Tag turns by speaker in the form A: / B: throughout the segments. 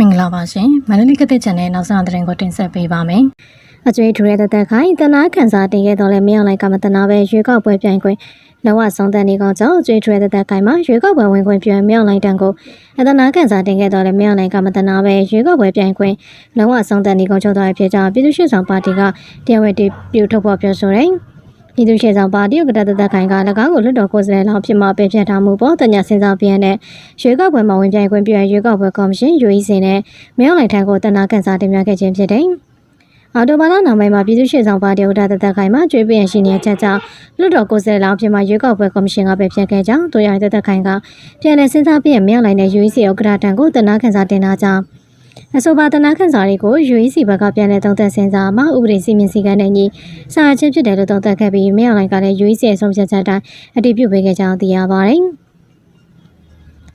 A: မင်္ဂလာပါရှင်မန္တလေးကတဲ့ channel နောက်ဆုံးသတင်းကိုတင်ဆက်ပေးပါမယ်အကျွေးထူတဲ့တက်ခိုင်တနာခန်းစားတင်ခဲ့တော့လဲမင်းအောင်လိုက်ကမတနာပဲရွေးကောက်ပွဲပြိုင်ခွင့်လောကဆုံးတဲ့နေကောင်ကြောင့်အကျွေးထူတဲ့တက်ခိုင်မှာရွေးကောက်ပွဲဝင်ခွင့်ပြန်မင်းအောင်လိုက်တန်ကိုအတနာခန်းစားတင်ခဲ့တော့လဲမင်းအောင်လိုက်ကမတနာပဲရွေးကောက်ပွဲပြိုင်ခွင့်လောကဆုံးတဲ့နေကောင်ချုပ်သွားဖြစ်ကြောင်းပြည်သူ့ရှေ့ဆောင်ပါတီကတရားဝင်တီပြုထုတ်ဖော်ပြောဆိုတယ် ပြည်သူ့ရှေ့ဆောင်ပါတီဥက္ကဋ္ဌတသက်ခိုင်က၎င်းကိုလွှတ်တော်ကိုယ်စားလှယ်လောင်းဖြစ်မှပယ်ဖျက်ထားမှုပေါ်တညာစင်စားပြင်းတဲ့ရွေးကောက်ပွဲမှာဝင်ပြိုင်ခွင့်ပြရွေးကောက်ပွဲကော်မရှင် UEC နဲ့မင်းအောင်လှိုင်ထံကိုတနာကန်စာတင်ပြခဲ့ခြင်းဖြစ်တယ်။အော်တိုဘာလနောက်ပိုင်းမှာပြည်သူ့ရှေ့ဆောင်ပါတီဥက္ကဋ္ဌတသက်ခိုင်မှကျွေးပြင်းရှိနေတဲ့ချက်ကြောင့်လွှတ်တော်ကိုယ်စားလှယ်လောင်းဖြစ်မှရွေးကောက်ပွဲကော်မရှင်ကပယ်ဖျက်ခဲ့ကြောင်းတို့ရတဲ့သက်ခိုင်ကပြန်လည်စင်စားပြင်းမင်းအောင်လှိုင်နဲ့ UEC ဥက္ကဋ္ဌထံကိုတနာကန်စာတင်လာကြောင်း အဆိုပါတနာခန့်စာတွေကို UEC ဘက်ကပြန်လည်သုံးသပ်စင်စားမှာဥပဒေစီမင်းစည်းကမ်းနဲ့ညီစာချင်းဖြစ်တယ်လို့သုံးသပ်ခဲ့ပြီးမင်းအောင်လှိုင်ကလည်း UEC ရဲ့ဆုံးဖြတ်ချက်တိုင်းအတည်ပြုပေးခဲ့ကြောင်းသိရပါတယ်။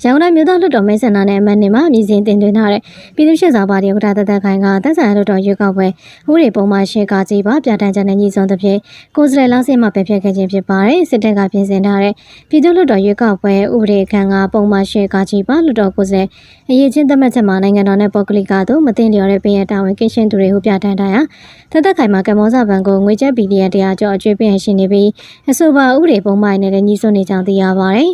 A: ရန်ကုန်တိုင်းမြို့သားလွှတ်တော်မဲဆန္ဒနယ်အမတ်နေမှာမြည်စင်တင်သွင်းထားတဲ့ပြည်သူ့ရှေ့ဆောင်ပါတီဥက္ကဋ္ဌတသက်ခိုင်ကသက်ဆိုင်ရာလွှတ်တော်ရွေးကောက်ပွဲဥပဒေပုံမှန်ရှေ့ကကြီးပါပြဋ္ဌာန်းချက်နဲ့ညီဆုံးသဖြင့်ကိုယ်စားလှယ်လောင်းစင်မှာပဲဖြစ်ခဲ့ခြင်းဖြစ်ပါတယ်စစ်တပ်ကပြင်ဆင်ထားတဲ့ပြည်သူ့လွှတ်တော်ရွေးကောက်ပွဲဥပဒေခန့်ကပုံမှန်ရှေ့ကကြီးပါလွှတ်တော်ကိုယ်စားလှယ်အရေးချင်းသတ်မှတ်ချက်မှာနိုင်ငံတော်နဲ့ပုဂ္ဂလိကတို့မသိလျော်တဲ့ပြည်ရတာဝန်ကင်းရှင်းသူတွေဟုပြဋ္ဌာန်းထားရာတသက်ခိုင်မှာကမ္ဘောဇဘဏ်ကိုငွေကျပ်ဘီလီယံတရားကျော်အကျွေးပေးရရှိနေပြီးအဆိုပါဥပဒေပုံမှန်နဲ့လည်းညီဆုံးနေကြောင်းသိရပါတယ်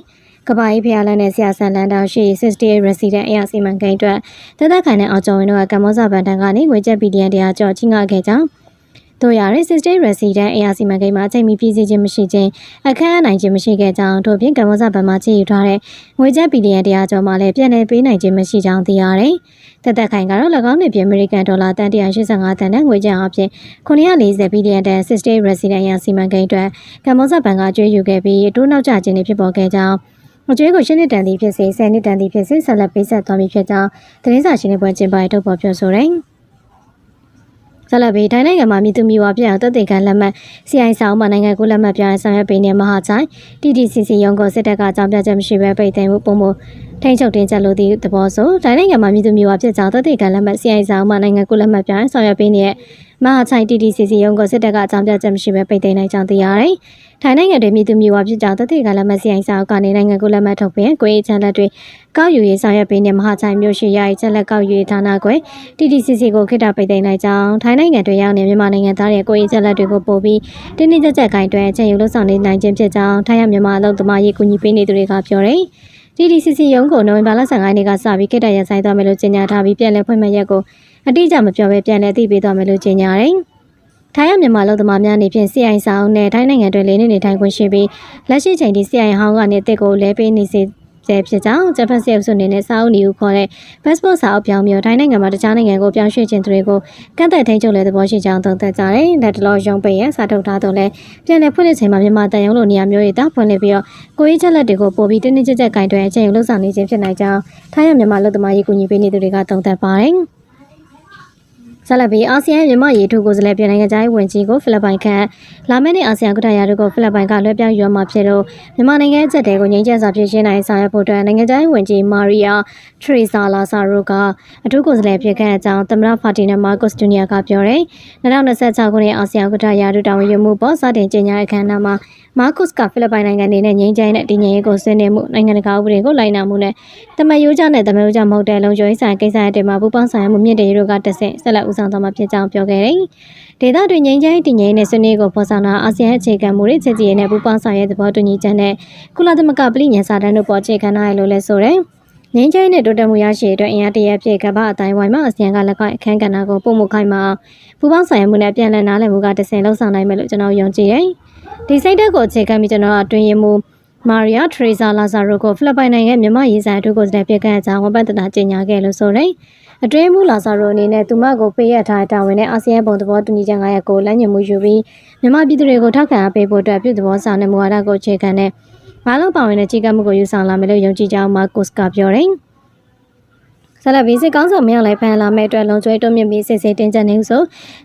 A: ကပ္ပအေးဖျားလန်းနဲ့ဆရာဆန်လန်တောင်ရှိ68 resident အရာစီမံကိန်းအတွက်တသက်ခိုင်နဲ့အောင်ကျော်ဝင်းတို့ကကမ္ဘောဇဘဏ်တန်ကနေငွေကျပ်ဘီလီယံတရားကျော်ချင်းငှခဲ့ကြောင်းတို့ရတဲ့68 resident အရာစီမံကိန်းမှာအချိန်မီပြည့်စည်ခြင်းမရှိခြင်းအခမ်းအနိုင်ခြင်းမရှိခဲ့ကြောင်းတို့ဖြင့်ကမ္ဘောဇဘဏ်မှာချေယူထားတဲ့ငွေကျပ်ဘီလီယံတရားကျော်မှလည်းပြန်လည်ပေးနိုင်ခြင်းမရှိကြောင်းသိရတယ်။တသက်ခိုင်ကတော့၎င်းနေပြည်အမေရိကန်ဒေါ်လာတန်185တန်နဲ့ငွေကျပ်အပြင်940ဘီလီယံတန်68 resident အရာစီမံကိန်းအတွက်ကမ္ဘောဇဘဏ်ကကျွေးယူခဲ့ပြီးတိုးနောက်ကျခြင်းတွေဖြစ်ပေါ်ခဲ့ကြောင်း အကျွေးကိုရှင်းနှစ်တန်သည်ဖြစ်စေဆယ်နှစ်တန်သည်ဖြစ်စေဆက်လက်ပေးဆက်သွားမည်ဖြစ်ကြောင်းသတင်းစာရှင်းလင်းပွဲကျင်းပထုတ်ဖော်ပြောဆိုတယ်။ဆက်လက်ပြီးတိုင်းနိုင်ငံမှာမြစ်သူမြဝပြအောင်တက်တဲ့ခံလက်မှတ် CI ဆောင်မှာနိုင်ငံကိုလက်မှတ်ပြရန်ဆောင်ရွက်ပေးနေမဟာချိုင် TTCC ရုံးကိုစစ်တပ်ကအကြောင်းပြချက်မရှိဘဲပိတ်သိမ်းမှုပုံမ ထိန်းချုပ်တင်ချက်လို့ဒီသဘောဆိုတိုင်းနိုင်ငံမှာမြစ်သူမြဝပြကြောင်းတက်တဲ့ခံလက်မှတ် CI ဆောင်မှာနိုင်ငံကိုလက်မှတ်ပြရန်ဆောင်ရွက်ပေးနေတဲ့မဟာချိုင် TTCC ရုံးကိုစစ်တပ်ကအကြောင်းပြချက်မရှိဘဲပိတ်သိမ်းနိုင်ကြောင်းသိရတယ်။ထိုင်းနိုင်ငံတွင်မြစ်သူမြဝဖြစ်ကြောင်းတက်တဲ့ခံလက်မှတ် CI ဆောင်ကနေနိုင်ငံကိုလက်မှတ်ထုတ်ပြန်ကိုယ်ရေးချမ်းလက်တွေကောက်ယူရေးဆောင်ရွက်ပေးနေမဟာချိုင်မြို့ရှိရာချက်လက်ကောက်ယူရေးဌာနကွယ် TTCC ကိုခိတ္တပိတ်သိမ်းလိုက်ကြောင်းထိုင်းနိုင်ငံတွင်ရောက်နေမြန်မာနိုင်ငံသားတွေကိုယ်ရေးချက်လက်တွေကိုပို့ပြီးတင်းတင်းကြပ်ကြပ်ဂိုင်းတွဲချက်ယူလို့ဆောင်နေနိုင်ခြင်းဖြစ်ကြောင်းထိုင်းရမြန်မာအလုပ်သမားရေးကူညီပေးနေသူတွေကပြောတယ်။ TTCC ရုံးကိုနိုဝင်ဘာလ15ရက်နေ့ကစပြီးခိတ္တရဆိုင်သွားမယ်လို့ကြေညာထားပြီးပြန်လည်ဖွင့်မဲ့ရက်ကိုအတိအကျမပြောဘဲပြန်လည်သိပေးသွားမယ်လို့ကြေညာတယ်။ထိုင်းရမြန်မာလူသမားများအနေဖြင့် CI ဆောင်နဲ့ထိုင်းနိုင်ငံတွင်လေးနေနေထိုင်ခွင့်ရှိပြီးလက်ရှိချိန်ထိ CI ဟောင်းကနေတစ်ကိုလဲပေးနေစေ ကျဲဖြစ်ကြောင်းဂျပန်စစ်အုပ်စုအနေနဲ့စာအုပ်နေဦးခေါ်တဲ့ passport စာအုပ်ပြောင်းပြီးထိုင်းနိုင်ငံမှာတခြားနိုင်ငံကိုပြောင်းရွှေ့ခြင်းတွေကိုကန့်သက်ထိန်းချုပ်တဲ့သဘောရှိကြောင်းသုံးသပ်ကြတယ်။လက်တလောရုံးပိတ်ရစာထုတ်ထားတော့လဲပြန်လည်ဖွင့်လှစ်ချိန်မှာမြန်မာတန်ယုံလိုနေရာမျိုးတွေတာဖွင့်လှစ်ပြီးတော့ကိုကြီးချက်လက်တွေကိုပို့ပြီးတင်းတင်းကြပ်ကြပ်ကင်တွယ်အချိန်ယူလှုပ်ဆောင်နေခြင်းဖြစ်နိုင်ကြောင်းထိုင်းရမြန်မာလူသမားရေးကူညီပေးနေသူတွေကသုံးသပ်ပါတယ်။ ဆက်လက်ပြီးအာဆီယံမြန်မာရေးထိုးကိုယ်စားလှယ်ပြည်နိုင်ငံသားဝင်ကြီးကိုဖိလစ်ပိုင်ခန့်လာမယ့်နှစ်အာဆီယံကုထရာတို့ကိုဖိလစ်ပိုင်ကလွှဲပြောင်းယူမှာဖြစ်လို့မြန်မာနိုင်ငံအချက်တဲကိုငြိမ်းချမ်းစွာဖြစ်ရှင်းနိုင်ဆောင်ရွက်ဖို့အတွက်နိုင်ငံသားဝင်ကြီးမာရီယာထရီဆာလာဆာရိုကအထူးကိုယ်စားလှယ်ဖြစ်ခဲ့အကြောင်းသမ္မတဖာတီနာမာကော့စတူနီယာကပြောတယ်။2026ခုနှစ်အာဆီယံကုထရာတို့တာဝန်ယူမှုပေါ်စတင်ကြေညာတဲ့အခမ်းအနားမှာ မာကုစ်ကဖိလစ်ပိုင်နိုင်ငံအနေနဲ့ငြိမ်းချမ်းတဲ့တည်ငြိမ်ရေးကိုဆွေးနွေးမှုနိုင်ငံတကာဥပဒေကိုလိုက်နာမှုနဲ့တမယိုးကြနဲ့တမယိုးကြမဟုတ်တဲ့လုံခြုံရေးဆိုင်ကိစ္စတွေမှာပူးပေါင်းဆောင်ရွက်မှုမြင့်တင်ရေးတို့ကတဆင့်ဆက်လက်ဦးဆောင်သွားမှာဖြစ်ကြောင်းပြောခဲ့တယ်။ဒေသတွင်ငြိမ်းချမ်းရေးတည်ငြိမ်တဲ့ဆွေးနွေးကိုဖော်ဆောင်တာအာဆီယံအခြေခံမှုတွေချက်ကြီးနဲ့ပူးပေါင်းဆောင်ရွက်သဘောတူညီချက်နဲ့ကုလသမဂ္ဂပြည်ညံစာတမ်းတို့ပေါ်အခြေခံထားရလို့လဲဆိုတယ်။ငင်းချိုင်းနဲ့တိုးတက်မှုရရှိတဲ့အတွက်အင်အားတရဖြစ်ကမ္ဘာအတိုင်းဝိုင်းမှာအစီယံကလက်ကိုက်အခန်းကဏ္ဍကိုပုံမှုခိုင်းမှာပူပေါင်းဆိုင်မှုနဲ့ပြန်လည်နားလည်မှုကတဆင်လှုပ်ဆောင်နိုင်မယ်လို့ကျွန်တော်ယုံကြည်တယ်။ ဒီစိတ်ဓာတ်ကိုအခြေခံပြီးကျွန်တော်အတွင်းရင်မှုမာရီယာထရီဇာလာဇာရိုကိုဖိလစ်ပိုင်နိုင်ငံမြန်မာရေးဆိုင်အထူးကိုယ်စားလှယ်ပြကန့်အကြောင်းဝပတ်တနာကြေညာခဲ့လို့ဆိုတယ်။အတွင်းမှုလာဇာရိုအနေနဲ့သူမကိုပေးရထားတာဝန်နဲ့အာဆီယံပုံသဘောတူညီချက်9ရပ်ကိုလက်ညှိုးမှုယူပြီးမြန်မာပြည်သူတွေကိုထောက်ခံအားပေးဖို့အတွက်ပြုသဘောဆောင်တဲ့မူဝါဒကိုအခြေခံတဲ့မလုံးပါဝင်တဲ့ကြီးကမှုကိုယူဆောင်လာမယ်လို့ယုံကြည်ကြောင်းမာကုစ်ကပြောတယ်။ ဆလဘီစစ်ကောင်းဆောင်မြောက်လိုက်ဖန်လာမဲ့အတွက်လုံကျွေးတွမြင့်ပြီးစစ်စစ်တင်ကြနေဆို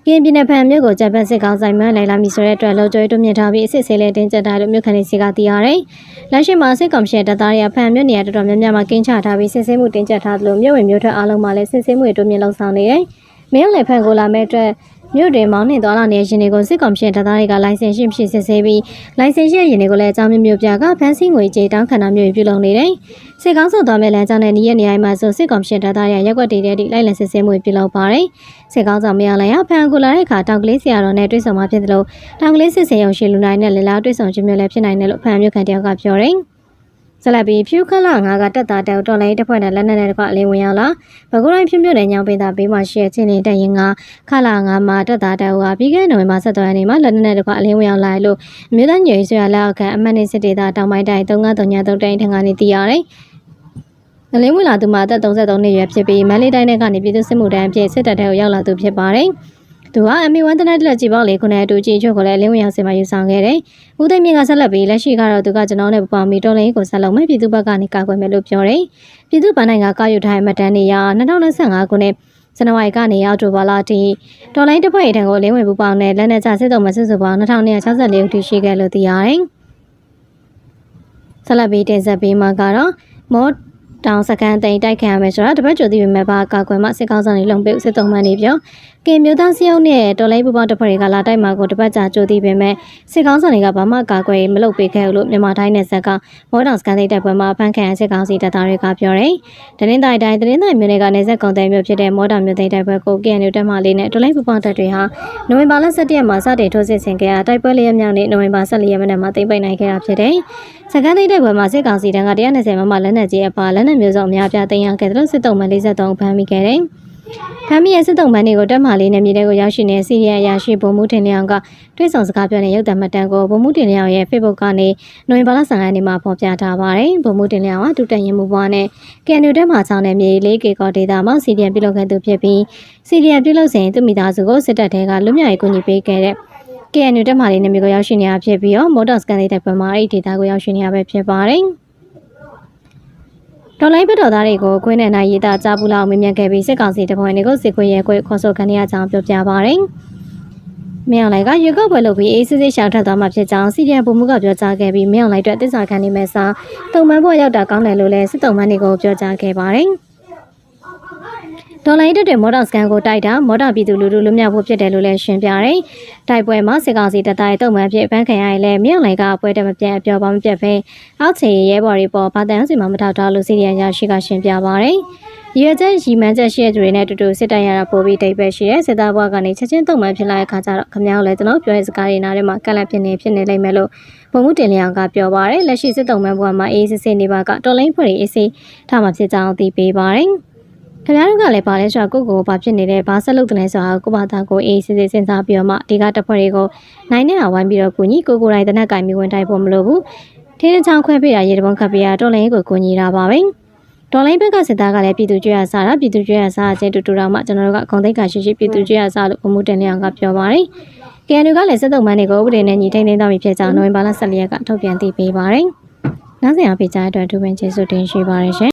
A: ကရင်ပြည်နယ်ဖန်မြို့ကိုဂျပန်စစ်ကောင်းဆောင်မှန်လိုက်လာမည်ဆိုတဲ့အတွက်လုံကျွေးတွမြင့်ထားပြီးစစ်စစ်လေးတင်ကြတာလို့မြို့ခံတွေစီကသိရတယ်။လက်ရှိမှာစစ်ကောင်စီတပ်သားတွေကဖန်မြို့နေရာတော်တော်များများမှာကင်းချထားပြီးစစ်ဆေးမှုတင်ကြထားသလိုမြို့ဝင်မြို့ထွက်အားလုံးမှာလည်းစစ်ဆေးမှုတွေတွမြင့်လှုပ်ဆောင်နေတယ်။မြောက်လိုက်ဖန်ကိုလာမဲ့အတွက် မြို့တွင်မောင်းနှင်သွားလာနေတဲ့ရင်တွေကိုစစ်ကောင်ရှင်တပ်သားတွေကလိုင်စင်ရှိမရှိစစ်ဆေးပြီးလိုင်စင်ရှိတဲ့ရင်တွေကိုလည်းအကြောင်းမျိုးမျိုးပြကဖမ်းဆီးငွေကြေးတောင်းခံတာမျိုးပြုလုပ်နေတယ်။စစ်ကောင်းဆောင်သွားမဲ့လမ်းကြောင်းနဲ့နီးရနေရာမှာဆိုစစ်ကောင်ရှင်တပ်သားတွေရက်ွက်တည်တဲ့တိလိုက်လံစစ်ဆေးမှုပြုလုပ်ပါတယ်။စစ်ကောင်းဆောင်မရလိုက်ရဖန်ကူလာတဲ့အခါတောင်ကလေးဆရာတော်နဲ့တွေ့ဆုံမှဖြစ်တယ်လို့တောင်ကလေးစစ်စေရုံရှိလူနိုင်နဲ့လေလာတွေ့ဆုံခြင်းမျိုးလည်းဖြစ်နိုင်တယ်လို့ဖန်မြို့ခံတယောက်ကပြောတယ်။ ဆလဘီဖြူခလာငါကတက်တာတဲတော်လိုင်းတစ်ဖွဲ့နဲ့လက်နက်နဲ့တကွအလင်းဝင်ရောက်လာဘကူတိုင်းဖြူမြို့နယ်ညောင်ပေးတာဘေးမှာရှိတဲ့ချင်းနေတက်ရင်ကခလာငါမှာတက်တာတဲကပြီးခဲ့တဲ့နိုဝင်ဘာ17ရက်နေ့မှာလက်နက်နဲ့တကွအလင်းဝင်ရောက်လာလို့အမျိုးသားညွေဆွေရလက်အောက်ခံအမှတ်နေစစ်ဒေသတောင်ပိုင်းတိုင်း3939တိုင်းထံကနေတည်ရတယ်။အလင်းဝင်လာသူမှာအသက်33နှစ်ရွယ်ဖြစ်ပြီးမန္တလေးတိုင်းကနေပြည်သူ့စစ်မှုထမ်းအဖြစ်စစ်တပ်ထဲကိုရောက်လာသူဖြစ်ပါတယ်။ သူကအမီဝန်တနက်လက်ကြည့်ပေါက်လေးခုနဲ့အတူကြည့်ချုပ်ကိုလည်းလင်းဝင်ရောက်စင်မှာယူဆောင်ခဲ့တယ်။ဦးသိမ်းမြင့်ကဆက်လက်ပြီးလက်ရှိကတော့သူကကျွန်တော်နဲ့ပပမီတော်လိုင်းကိုဆက်လုပ်မယ်ပြည်သူ့ဘက်ကနေကာကွယ်မယ်လို့ပြောတယ်။ပြည်သူ့ဗန်နိုင်ကကာယူထားတဲ့မှတ်တမ်းတွေရ2025ခုနှစ်ဇန်နဝါရီကနေအောက်တိုဘာလအထိတော်လိုင်းတစ်ဖွဲ့အထံကိုလင်းဝင်ပူပေါင်းတဲ့လက်နက်ချစစ်တော်မစစ်စုပေါင်း2264ဦးထိရှိခဲ့လို့သိရတယ်။ဆက်လက်ပြီးတင်ဆက်ပေးမှာကတော့မော့တောင်စကန်တိန်တိုက်ခံရမယ်ဆိုတာတပတ်ကြိုသိပေမဲ့ဘာကာကွယ်မှစစ်ကောင်းဆောင်တွေလုံပိတ်စစ်တုံးမှန်းနေပြောကင်မျိုးသားစရုံနဲ့တော်လိုင်းပူပေါင်းတပ်ဖွဲ့တွေကလာတိုက်မှာကိုတပတ်ကြာကြိုသိပေမဲ့စစ်ကောင်းဆောင်တွေကဘာမှကာကွယ်မလုပ်ပေးခဲ့ဘူးလို့မြန်မာတိုင်းနယ်ဆက်ကမော်တောင်စကန်တိန်တိုက်ပွဲမှာဖန်ခံရစစ်ကောင်းစီတပ်သားတွေကပြောတယ်။တရင်တိုင်းတိုင်းတရင်တိုင်းမျိုးတွေကနေဆက်ကုန်တဲ့မျိုးဖြစ်တဲ့မော်တောင်မျိုးတိန်တိုက်ပွဲကိုကင်ယူတက်မှလေးနဲ့တော်လိုင်းပူပေါင်းတပ်တွေဟာနိုဝင်ဘာလ17ရက်မှာစတင်ထိုးစစ်ဆင်ခဲ့ရတိုက်ပွဲလေးရက်မြောက်နေ့နိုဝင်ဘာ14ရက်နေ့မှာသိမ်းပိုက်နိုင်ခဲ့တာဖြစ်တယ်။စကန်တိန်တိုက်ပွဲမှာစစ်ကောင်စီတန်းက120မမလက်နက်ကြီးအပါလက်နက်မျိုးစုံအများပြားတင်ရခဲ့တဲ့စစ်တုံးမှ43ဖမ်းမိခဲ့တယ်။ ဖမ်းမိရဲ့စစ်တုံးမှတွေကိုတက်မှလေးနဲ့မြေတဲကိုရောက်ရှိနေတဲ့စီရီယံရရှိဗိုလ်မှူးတင်လျောင်ကတွဲဆောင်စကားပြောတဲ့ရုပ်သံမှတ်တမ်းကိုဗိုလ်မှူးတင်လျောင်ရဲ့ Facebook ကနေနိုဝင်ဘာလ15ရက်နေ့မှာဖော်ပြထားပါတယ်။ဗိုလ်မှူးတင်လျောင်ကတူတက်ရင်မှုဘွားနဲ့ကန်နူတက်မှချောင်းတဲ့မြေလေးကေကောဒေတာမှာစီရီယံပြုလုပ်ခဲ့သူဖြစ်ပြီးစီရီယံပြုလုပ်စဉ်သူမိသားစုကိုစစ်တပ်ထဲကလွတ်မြောက်ရေးကူညီပေးခဲ့တဲ့ KNU တက်မှလေးနဲ့မြေကိုရောက်ရှိနေတာဖြစ်ပြီးတော့မော်တော်စကန်လေးတဲ့ပုံမှာအဲ့ဒီဒေတာကိုရောက်ရှိနေရပဲဖြစ်ပါတယ်။ တော်လိုင်းဘက်တော်သားတွေကိုခွင်းနဲ့နိုင်ရေးသားကြားပူလောက်မြင်မြတ်ခဲ့ပြီးစစ်ကောင်စီတပွင့်တွေကိုစစ်ခွေရဲခွေခေါ်ဆိုခံရကြောင်းပြောပြပါရယ်။မြောင်လိုက်ကရွေကောက်ပွဲလုပ်ပြီးအေးစစ်စစ်ရှောင်ထွက်သွားမှဖြစ်ကြောင်းစီရီယံပုံမှုကပြောကြားခဲ့ပြီးမြောင်လိုက်အတွက်တစ္ဆာခံနေမဲ့စာတုံမန်းဘွားရောက်တာကောင်းတယ်လို့လည်းစစ်တုံမန်းတွေကိုပြောကြားခဲ့ပါရယ်။ ဒေါ်လာတက်တဲ့မော်တော်စကန်ကိုတိုက်တာမော်တော်ပြည်သူလူထုလွတ်မြောက်ဖို့ဖြစ်တယ်လို့လည်းရှင်းပြတယ်။တိုက်ပွဲမှာစစ်ကောင်စီတပ်သားရဲ့တုံ့ပြန်ဖြစ်ဖန်ခံရရင်လည်းမြောက်လိုက်ကပွဲတက်မပြတ်အပြောပါမပြတ်ပဲအောက်ခြေရဲဘော်တွေပေါ်ဘာတန်စီမမထောက်ထားလို့စီရီယံရရှိကရှင်းပြပါတယ်။ရွေချက်ရီမန်းချက်ရှိတဲ့သူတွေနဲ့တူတူစစ်တိုင်ရတာပို့ပြီးတိတ်ပဲရှိတဲ့စစ်သားဘွားကနေချက်ချင်းတုံ့ပြန်ဖြစ်လာတဲ့ခါကျတော့ခမောင်းလည်းကျွန်တော်ပြောတဲ့စကားတွေနားထဲမှာကက်လက်ဖြစ်နေဖြစ်နေလိမ့်မယ်လို့ဘုံမှုတင်လျောင်ကပြောပါတယ်လက်ရှိစစ်တုံ့ပြန်ဘွားမှာအေးစစ်စစ်နေပါကတော်လိုင်းဖွဲ့တွေအေးစစ်ထားမှဖြစ်ကြောင်းသိပေးပါတယ်။ ခင်ဗျားတို့ကလည်းပါလဲဆိုတော့ကိုကိုဘာဖြစ်နေလဲဘာဆက်လုပ်တယ်လဲဆိုတာကိုဘာသာကိုအေးစစ်စစ်စဉ်းစားပြီးတော့မှဒီကတပ်ဖွဲ့တွေကိုနိုင်နေတာဝိုင်းပြီးတော့ကိုကြီးကိုကိုတိုင်းတနက်ကင်ပြီးဝင်တိုက်ဖို့မလိုဘူးထင်းချောင်းခွဲပြရရေတပုံခတ်ပြရတော်လိုင်းကိုကိုညီတာပါပဲဒေါ်လိုင်းဘက်ကစစ်သားကလည်းပြည်သူ့ကျွေးရစားတာပြည်သူ့ကျွေးရစားခြင်းတူတူတော့မှကျွန်တော်တို့ကဂုံသိက္ခာရှိရှိပြည်သူ့ကျွေးရစားလို့ဘုံမှုတင်လျောင်ကပြောပါတယ်။ KNU ကလည်းစစ်တုံးမန်းတွေကိုဥပဒေနဲ့ညီထိန်သိမ်းသွားပြီဖြစ်ကြောင်းနိုဝင်ဘာလ14ရက်ကထုတ်ပြန်သိပေးပါတယ်။နောက်ဆက်အောင်ပေးကြတဲ့အတွက်ဒူပင်ကျေးဇူးတင်ရှိပါတယ်ရှင်